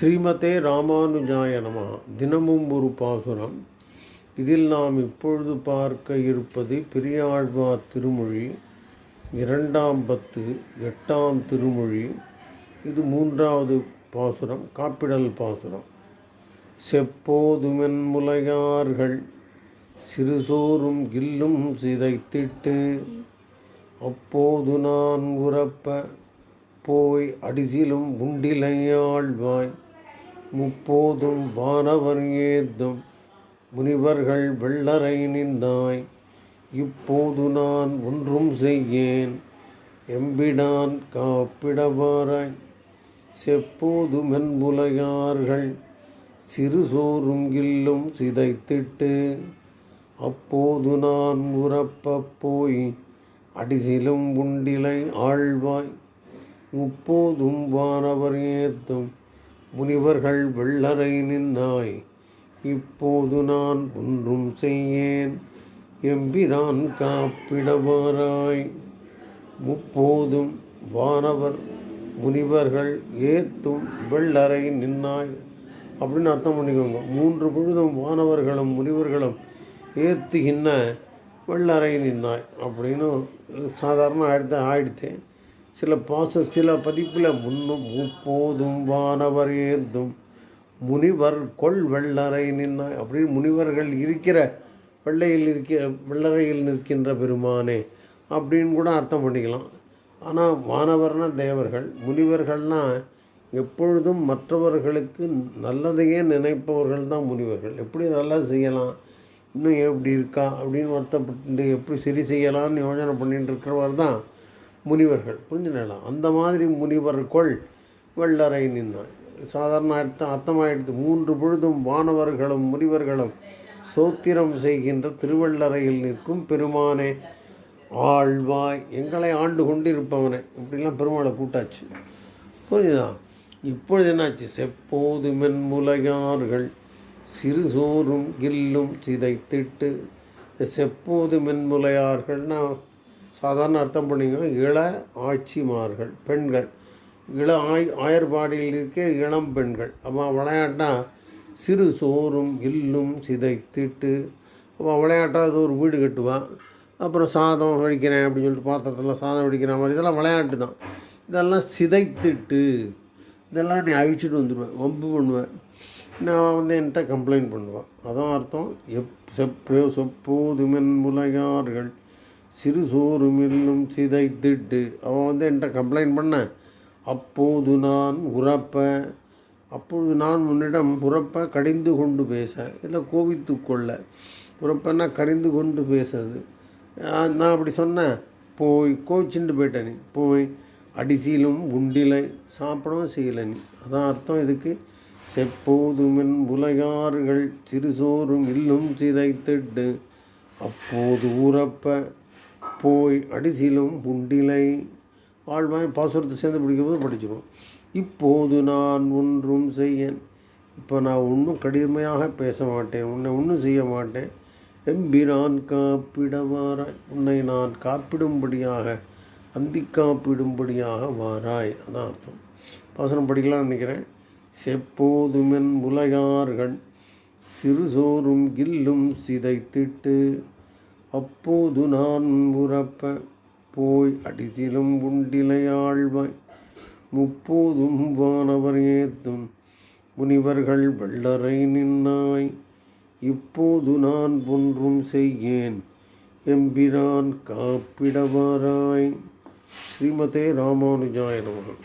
ஸ்ரீமதே ராமானுஜாய நம. தினமும் ஒரு பாசுரம். இதில் நாம் இப்பொழுது பார்க்க இருப்பது பெரியாழ்வார் திருமொழி இரண்டாம் பத்து எட்டாம் திருமொழி. இது மூன்றாவது பாசுரம் காப்பிடல் பாசுரம். செப்போதுமென் முலையார்கள் சிறுசோறும் கில்லும் சிதைத்திட்டு அப்போது நான் உரப்ப போய் அடிசிலும் உண்டிலையாழ்வாய். முப்போதும் வானவர் ஏத்தும் முனிவர்கள் வெள்ளரை நின்றாய். இப்போது நான் ஒன்றும் செய்யேன். எம்பிடான் காப்பிடவாராய் செப்போது மென்புலையார்கள் சிறு சோறும் கில்லும் சிதைத்திட்டு அப்போது நான் உறப்பப் போய் அடிசிலும் உண்டிலை ஆழ்வாய். முப்போதும் வானவர் ஏத்தும் முனிவர்கள் வெள்ளரை நின்னாய் இப்போது நான் ஒன்றும் செய்யேன் எம்பிரான் காப்பிடவாராய். முப்போதும் வானவர் முனிவர்கள் ஏத்தும் வெள்ளரை நின்னாய். அப்படின்னு அர்த்தம் பண்ணிக்கோங்க. மூன்று பொழுதும் வானவர்களும் முனிவர்களும் ஏத்துகின்ற வெள்ளரை நின்னாய் அப்படின்னு சாதாரண ஆயிடுத்து ஆயிடுத்து. சில பாச சில பதிப்பில் முன்னும் முப்போதும் வானவர் ஏந்தும். முனிவர் கொள் வெள்ளரை நின்னாய் அப்படின்னு முனிவர்கள் இருக்கிற வெள்ளையில் இருக்க வெள்ளரையில் நிற்கின்ற பெருமானே அப்படின்னு கூட அர்த்தம் பண்ணிக்கலாம். ஆனால் வானவர்னா தேவர்கள். முனிவர்கள்னால் எப்பொழுதும் மற்றவர்களுக்கு நல்லதையே நினைப்பவர்கள் தான் முனிவர்கள். எப்படி நல்லா செய்யலாம்? இன்னும் எப்படி இருக்கா? அப்படின்னு வருத்தப்பட்டு எப்படி சரி செய்யலாம்னு யோசனை பண்ணிட்டு இருக்கிறவர் தான் முனிவர்கள் புரிஞ்சுக்கலாம் அந்த மாதிரி முனிவர்கள் வெள்ளரை நின்னான் சாதாரண அர்த்தம் அர்த்தமாயிடுத்து மூன்று பொழுதும் வானவர்களும் முனிவர்களும் சோத்திரம் செய்கின்ற திருவள்ளரையில் நிற்கும் பெருமானே ஆழ்வாய் எங்களை ஆண்டு கொண்டிருப்பவனே இப்படிலாம் பெருமாளை கூட்டாச்சு புரியுதா இப்பொழுது என்னாச்சு? செப்போது மென்முலையார்கள் சிறு சோறும் கில்லும் சிதைத்திட்டு செப்போது மென்முலையார்கள்னால் சாதாரண அர்த்தம் பண்ணிங்கன்னா இள ஆட்சிமார்கள் பெண்கள். இள ஆய் ஆயர்பாடியில் இருக்க இளம் பெண்கள். அவன் விளையாட்டால் சிறு சோறும் இல்லும் சிதைத்திட்டு அவன் விளையாட்டா அது ஒரு வீடு கட்டுவான். அப்புறம் சாதம் வடிக்கிறேன் அப்படின்னு சொல்லிட்டு பாத்திரத்தில் சாதம் வடிக்கிற மாதிரி இதெல்லாம் விளையாட்டு தான். இதெல்லாம் சிதைத்திட்டு இதெல்லாம் நீ அழிச்சிட்டு வந்துடுவேன் வம்பு பண்ணுவேன். நான் வந்து என்கிட்ட கம்ப்ளைண்ட் பண்ணுவேன். அதான் அர்த்தம். எப் செப்போ செப்போதுமென் முலையார்கள். சிறு சோறுமில்லும் சிதைத்திட்டு. அவன் வந்து என்கிட்ட கம்ப்ளைண்ட் பண்ண அப்போது நான் உரப்ப அப்பொழுது நான் உன்னிடம் உறப்ப கடிந்து கொண்டு பேச. இல்லை கோவித்து கொள்ள. உறப்பன்னா கரிந்து கொண்டு பேசுறது. நான் அப்படி சொன்னேன். போய் கோவிச்சுட்டு போயிட்ட நீ. போய் அடிசிலும் உண்டிலை சாப்பிடவும் செய்யலை நீ. அதான் அர்த்தம் இதுக்கு. செப்போதுமென் உலகார்கள் சிறுசோறும் இல்லும் சிதைத்திட்டு அப்போது ஊறப்ப போய் அடிசிலும் புண்டிலை வாழ்வாய் பாசுரத்தை சேர்ந்து பிடிக்கும்போது படிச்சிடும் இப்போது நான் ஒன்றும் செய்யன். இப்போ நான் ஒன்றும் கடுமையாக பேச மாட்டேன். உன்னை ஒன்றும் செய்ய மாட்டேன். எம்பிரான் காப்பிடவாராய். உன்னை நான் காப்பிடும்படியாக அந்தி காப்பிடும்படியாக வாராய். அதான் அர்த்தம். பாசுரம் படிக்கலாம்னு நினைக்கிறேன். செப்போதுமென் உலகார்கள் சிறு சோறும் கில்லும் சிதைத்திட்டு அப்போது நான் உறப்ப போய் அடிசிலும் உண்டிலையாழ்வாய் முப்போதும் வானவர் ஏத்தும் முனிவர்கள் வெள்ளரை நின்னாய். இப்போது நான் ஒன்றும் செய்யேன் எம்பிரான் காப்பிடவாராய். ஸ்ரீமதே ராமானுஜாய நமகன்